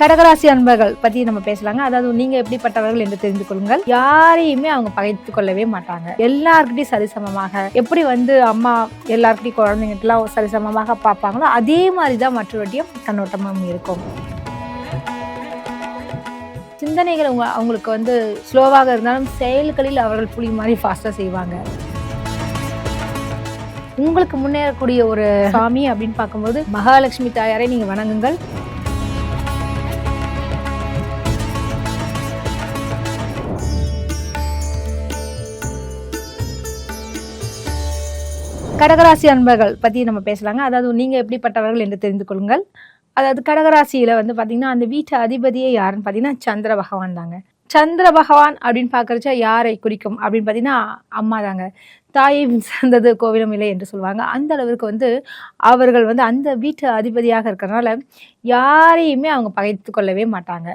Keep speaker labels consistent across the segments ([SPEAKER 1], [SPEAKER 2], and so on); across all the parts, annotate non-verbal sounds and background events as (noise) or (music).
[SPEAKER 1] கடகராசி அன்பர்கள் பத்தி நம்ம பேசலாங்க. அதாவது நீங்க எப்படிப்பட்டவர்கள் என்று தெரிந்து கொள்ளுங்கள். யாரையுமே அவங்க பகைத்து கொள்ளவே மாட்டாங்க. எல்லாருக்கிட்டையும் சரிசமமாக எப்படி வந்து அம்மா எல்லார்கிட்டையும் குழந்தைங்கிட்டலாம் சரிசமமாக பார்ப்பாங்களோ அதே மாதிரி தான் மற்றவர்கிட்டையும் கண்ணோட்டமும் இருக்கும். சிந்தனைகள் அவங்க அவங்களுக்கு வந்து ஸ்லோவாக இருந்தாலும் செயல்களில் அவர்கள் புலி மாதிரி ஃபாஸ்ட்டாக செய்வாங்க. உங்களுக்கு முன்னேறக்கூடிய ஒரு சாமி அப்படின்னு பார்க்கும்போது மகாலட்சுமி தாயாரை நீங்க வணங்குங்கள். கடகராசி அன்பர்கள் பத்தி நம்ம பேசலாங்க. அதாவது நீங்க எப்படிப்பட்டவர்கள் என்று தெரிந்து கொள்ளுங்கள். அதாவது கடகராசியில வந்து பாத்தீங்கன்னா அந்த வீட்டு அதிபதியே யாருன்னு பாத்தீங்கன்னா சந்திர பகவான் தாங்க. சந்திர பகவான் அப்படின்னு பாக்குறச்சா யாரை குறிக்கும் அப்படின்னு பார்த்தீங்கன்னா அம்மா தாங்க தாயை சார்ந்தது கோவிலும் இல்லை என்று சொல்லுவாங்க. அந்த அளவிற்கு வந்து அவர்கள் வந்து அந்த வீட்டு அதிபதியாக இருக்கிறனால யாரையுமே அவங்க பகைத்து கொள்ளவே மாட்டாங்க.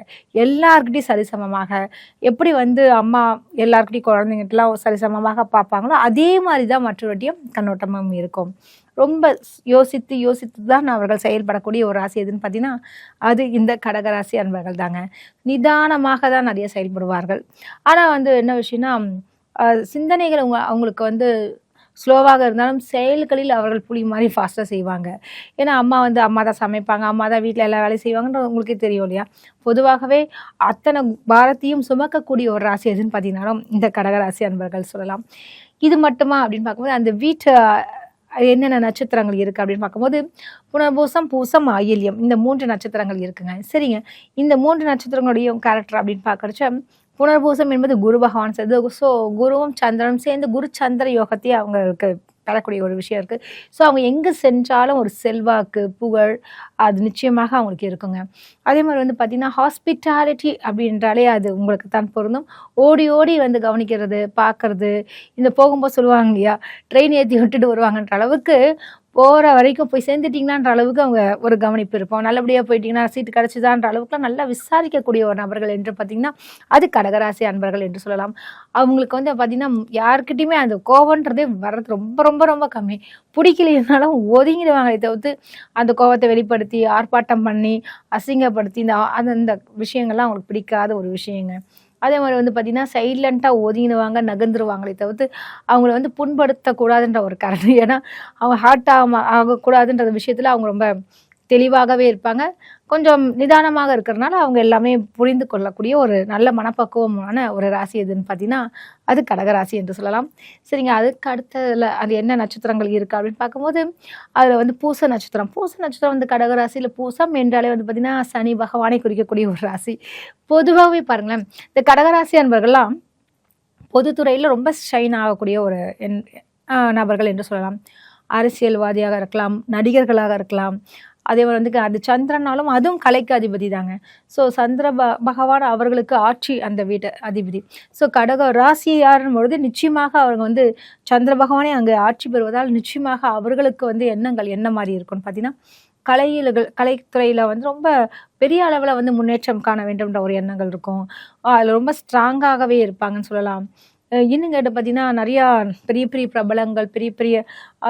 [SPEAKER 1] எல்லாருக்கிட்டையும் சரிசமமாக எப்படி வந்து அம்மா எல்லார்கிட்டையும் குழந்தைங்கிட்டலாம் சரிசமமாக பார்ப்பாங்களோ அதே மாதிரி தான் மற்றவர்கிட்டையும் கண்ணோட்டமும் இருக்கும். ரொம்ப யோசித்து யோசித்து தான் அவர்கள் செயல்படக்கூடிய ஒரு ராசி எதுன்னு பார்த்தீங்கன்னா அது இந்த கடகராசி அன்பர்கள் தாங்க நிதானமாக தான் நிறைய செயல்படுவார்கள். ஆனால் வந்து என்ன விஷயம்னா சிந்தனைகள் அவங்க அவங்களுக்கு வந்து ஸ்லோவாக இருந்தாலும் செயல்களில் அவர்கள் புலி மாதிரி ஃபாஸ்ட்டாக செய்வாங்க. ஏன்னா அம்மா வந்து அம்மா தான் சமைப்பாங்க அம்மா தான் வீட்டில் எல்லா வேலையும் செய்வாங்கன்றது உங்களுக்கே தெரியும் இல்லையா? பொதுவாகவே அத்தனை பாரத்தையும் சுமக்கக்கூடிய ஒரு ராசி எதுன்னு பார்த்தீங்கன்னாலும் இந்த கடகராசி அன்பர்கள் சொல்லலாம். இது மட்டுமா அப்படின்னு பார்க்கும்போது அந்த வீட்டு என்னென்ன நட்சத்திரங்கள் இருக்குது அப்படின்னு பார்க்கும்போது புனர்பூசம் பூசம் ஆயில்யம் இந்த மூன்று நட்சத்திரங்கள் இருக்குங்க. சரிங்க. இந்த மூன்று நட்சத்திரங்களுடைய கேரக்டர் அப்படின்னு பார்க்கறச்ச புனர்பூசம் என்பது குரு பகவான் சேர்ந்து ஸோ குருவும் சந்திரனும் சேர்ந்து குரு சந்திர யோகத்தையே அவங்களுக்கு தரக்கூடிய ஒரு விஷயம் இருக்குது ஸோ அவங்க எங்கே சென்றாலும் ஒரு செல்வாக்கு புகழ் அது நிச்சயமாக அவங்களுக்கு இருக்குங்க. அதே மாதிரி வந்து பார்த்திங்கன்னா ஹாஸ்பிட்டாலிட்டி அப்படின்றாலே அது உங்களுக்கு தான் பொருந்தும். ஓடி ஓடி வந்து கவனிக்கிறது பார்க்கறது இந்த போகும்போது சொல்லுவாங்க இல்லையா ட்ரெயின் ஏற்றி விட்டுட்டு வருவாங்கன்ற அளவுக்கு போகிற வரைக்கும் போய் சேர்ந்துட்டிங்களான்ற அளவுக்கு அவங்க ஒரு கவனிப்பு இருப்போம். நல்லபடியாக போயிட்டீங்கன்னா சீட்டு கிடச்சிதான்ற அளவுக்குலாம் நல்லா விசாரிக்கக்கூடிய ஒரு நபர்கள் என்று பார்த்திங்கன்னா அது கடகராசி அன்பர்கள் என்று சொல்லலாம். அவங்களுக்கு வந்து பார்த்திங்கன்னா யாருக்கிட்டையுமே அந்த கோவன்றதே வர்றது ரொம்ப ரொம்ப ரொம்ப கம்மி. பிடிக்கலைனாலும் ஒதுங்கிடுவாங்களே தவிர்த்து அந்த கோவத்தை வெளிப்படுத்தி ஆர்ப்பாட்டம் பண்ணி அசிங்கப்படுத்தி இந்த அந்த விஷயங்கள்லாம் அவங்களுக்கு பிடிக்காத ஒரு விஷயங்க. அதே மாதிரி வந்து பார்த்திங்கன்னா சைலண்ட்டாக ஒதுங்கிடுவாங்க நகர்ந்துருவாங்களே தவிர்த்து அவங்கள வந்து புண்படுத்தக்கூடாதுன்ற ஒரு காரணம் ஏன்னா அவங்க ஹார்ட் ஆக ஆகக்கூடாதுன்ற விஷயத்தில் அவங்க ரொம்ப தெளிவாகவே இருப்பாங்க. கொஞ்சம் நிதானமாக இருக்கிறனால அவங்க எல்லாமே புரிந்து கொள்ளக்கூடிய ஒரு நல்ல மனப்பக்குவமான ஒரு ராசி எதுன்னு பார்த்தீங்கன்னா அது கடகராசி என்று சொல்லலாம். சரிங்க அதுக்கு அடுத்ததில் அது என்ன நட்சத்திரங்கள் இருக்குது அப்படின்னு பார்க்கும்போது அதில் வந்து பூச நட்சத்திரம். பூச நட்சத்திரம் வந்து கடகராசியில் பூசம் என்றாலே வந்து பார்த்திங்கன்னா சனி பகவானை குறிக்கக்கூடிய ஒரு ராசி. பொதுவாகவே பாருங்களேன் இந்த கடகராசி அன்பர்கள்லாம் பொதுத்துறையில் ரொம்ப ஷைன் ஆகக்கூடிய ஒரு என் நபர்கள் என்று சொல்லலாம். அரசியல்வாதியாக இருக்கலாம் நடிகர்களாக இருக்கலாம் அதே மாதிரி வந்து அது சந்திரனாலும் அதுவும் கலைக்கு அதிபதி தாங்க ஸோ சந்திர ப பகவான் அவர்களுக்கு ஆட்சி அந்த வீட்டு அதிபதி. ஸோ கடக ராசி பொழுது நிச்சயமாக அவங்க வந்து சந்திர பகவானே அங்கே ஆட்சி பெறுவதால் நிச்சயமாக அவர்களுக்கு வந்து எண்ணங்கள் என்ன மாதிரி இருக்கும்னு பார்த்தீங்கன்னா கலையில கலைத்துறையில் வந்து ரொம்ப பெரிய அளவில் வந்து முன்னேற்றம் காண வேண்டும்ன்ற ஒரு எண்ணங்கள் இருக்கும். அதில் ரொம்ப ஸ்ட்ராங்காகவே இருப்பாங்கன்னு சொல்லலாம். இன்னும் கேட்டு பார்த்தீங்கன்னா நிறையா பெரிய பெரிய பிரபலங்கள் பெரிய பெரிய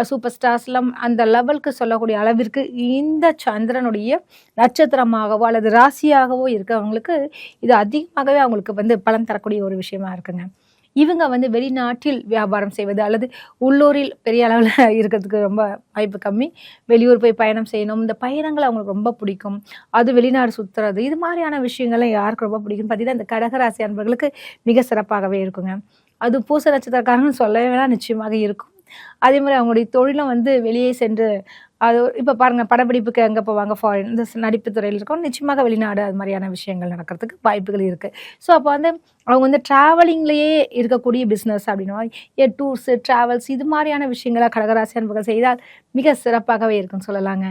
[SPEAKER 1] சூப்பர் ஸ்டார்ஸ்லாம் அந்த லெவலுக்கு சொல்லக்கூடிய அளவிற்கு இந்த சந்திரனுடைய நட்சத்திரமாகவோ அல்லது ராசியாகவோ இருக்கவங்களுக்கு இது அதிகமாகவே அவங்களுக்கு வந்து பலன் தரக்கூடிய ஒரு விஷயமா இருக்குங்க. இவங்க வந்து வெளிநாட்டில் வியாபாரம் செய்வது அல்லது உள்ளூரில் பெரிய அளவில் (laughs) இருக்கிறதுக்கு ரொம்ப வாய்ப்பு கம்மி. வெளியூர் போய் பயணம் செய்யணும். இந்த பயணங்கள் அவங்களுக்கு ரொம்ப பிடிக்கும். அது வெளிநாடு சுற்றுறது இது மாதிரியான விஷயங்கள்லாம் யாருக்கு ரொம்ப பிடிக்கும்? பார்த்தீங்கன்னா இந்த கடகராசி அன்பர்களுக்கு மிக சிறப்பாகவே இருக்குங்க. அது பூச நட்சத்திரக்காரங்கன்னு சொல்லவே வேணாம். நிச்சயமாக இருக்கும். அதே மாதிரி அவங்களுடைய தொழிலும் வந்து வெளியே சென்று அது இப்போ பாருங்கள் படப்பிடிப்புக்கு எங்கே போவாங்க? ஃபாரின் இந்த நடிப்பு துறையில் இருக்கோம் நிச்சயமாக வெளிநாடு அது மாதிரியான விஷயங்கள் நடக்கிறதுக்கு வாய்ப்புகள் இருக்குது ஸோ அப்போ வந்து அவங்க வந்து ட்ராவலிங்லேயே இருக்கக்கூடிய பிஸ்னஸ் அப்படின்னா ஏ டூர்ஸு ட்ராவல்ஸ் இது மாதிரியான விஷயங்களை கடகராசி அன்பர்கள் செய்தால் மிக சிறப்பாகவே இருக்குன்னு சொல்லலாங்க.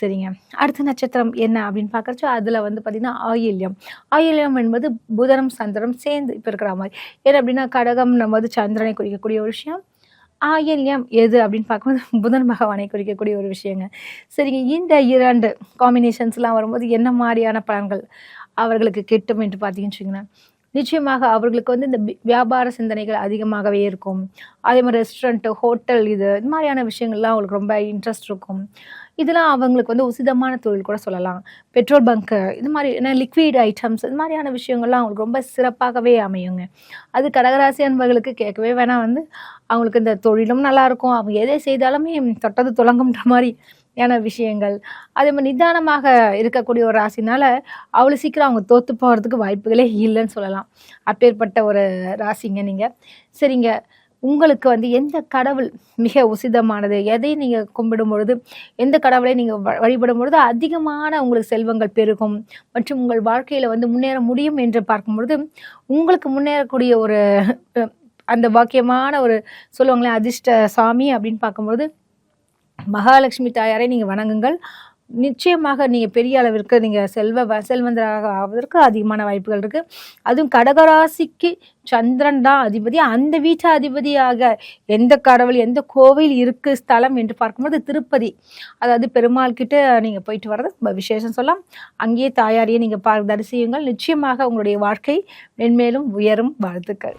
[SPEAKER 1] சரிங்க. அடுத்த நட்சத்திரம் என்ன அப்படின்னு பார்க்குறச்சோ அதில் வந்து பார்த்திங்கன்னா ஆயில்யம். ஆயில்யம் என்பது புதனம் சந்திரம் சேர்ந்து இப்போ இருக்கிற மாதிரி. ஏன் அப்படின்னா கடகம் நம்ம வந்து சந்திரனை குறிக்கக்கூடிய ஒரு விஷயம். ஆயில்யம் எது அப்படின்னு பார்க்கும்போது (laughs) புதன் பகவானை குறிக்கக்கூடிய ஒரு விஷயங்க. சரிங்க இந்த இரண்டு காம்பினேஷன்ஸ்லாம் வரும்போது என்ன மாதிரியான பலன்கள் அவர்களுக்கு கிட்டும் என்று பார்த்தீங்கன்னு வச்சுக்கோங்களேன். நிச்சயமாக அவர்களுக்கு வந்து இந்த வியாபார சிந்தனைகள் அதிகமாகவே இருக்கும். அதே மாதிரி ரெஸ்டாரண்ட்டு ஹோட்டல் இது இது மாதிரியான விஷயங்கள்லாம் அவங்களுக்கு ரொம்ப இன்ட்ரெஸ்ட் இருக்கும். இதெல்லாம் அவங்களுக்கு வந்து உசிதமான தொழில் கூட சொல்லலாம். பெட்ரோல் பங்க்கு இது மாதிரி என்ன லிக்விட் ஐட்டம்ஸ் இது மாதிரியான விஷயங்கள்லாம் அவங்களுக்கு ரொம்ப சிறப்பாகவே அமையுங்க. அது கடகராசி அன்பர்களுக்கு கேட்கவே வேணாம் வந்து. அவங்களுக்கு இந்த தொழிலும் நல்லாயிருக்கும் அவங்க எதை செய்தாலுமே தொட்டது தொடங்கும்ன்ற மாதிரி யான விஷயங்கள். அதே மாதிரி நிதானமாக இருக்கக்கூடிய ஒரு ராசினால அவ்வளோ சீக்கிரம் அவங்க தோற்று போகிறதுக்கு வாய்ப்புகளே இல்லைன்னு சொல்லலாம். அப்பேற்பட்ட ஒரு ராசிங்க நீங்கள் சரிங்க. உங்களுக்கு வந்து எந்த கடவுள் மிக உசிதமானது? எதை நீங்கள் கும்பிடும் பொழுது எந்த கடவுளை நீங்கள் வழிபடும் பொழுது அதிகமான உங்களுக்கு செல்வங்கள் பெருகும். மற்றும் உங்கள் வாழ்க்கையில் வந்து முன்னேற முடியும் என்று பார்க்கும் பொழுது உங்களுக்கு முன்னேறக்கூடிய ஒரு அந்த பாக்கியமான ஒரு சொல்லுவாங்களே அதிர்ஷ்ட சாமி அப்படின்னு பார்க்கும்பொழுது மகாலட்சுமி தாயாரை நீங்கள் வணங்குங்கள். நிச்சயமாக நீங்கள் பெரிய அளவிற்கு நீங்கள் செல்வ செல்வந்தராக ஆவதற்கு அதிகமான வாய்ப்புகள் இருக்குது அதுவும் கடகராசிக்கு சந்திரன் தான் அதிபதி. அந்த வீட்டு அதிபதியாக எந்த கடவுள் எந்த கோவில் இருக்குது ஸ்தலம் என்று பார்க்கும்போது திருப்பதி. அதாவது பெருமாள் கிட்ட நீங்கள் போயிட்டு வர்றது ரொம்ப விசேஷம் சொல்லலாம். அங்கேயே தாயாரையே நீங்கள் பார்க்க தரிசியுங்கள். நிச்சயமாக உங்களுடைய வாழ்க்கை மென்மேலும் உயரும் வாழ்த்துக்கள்.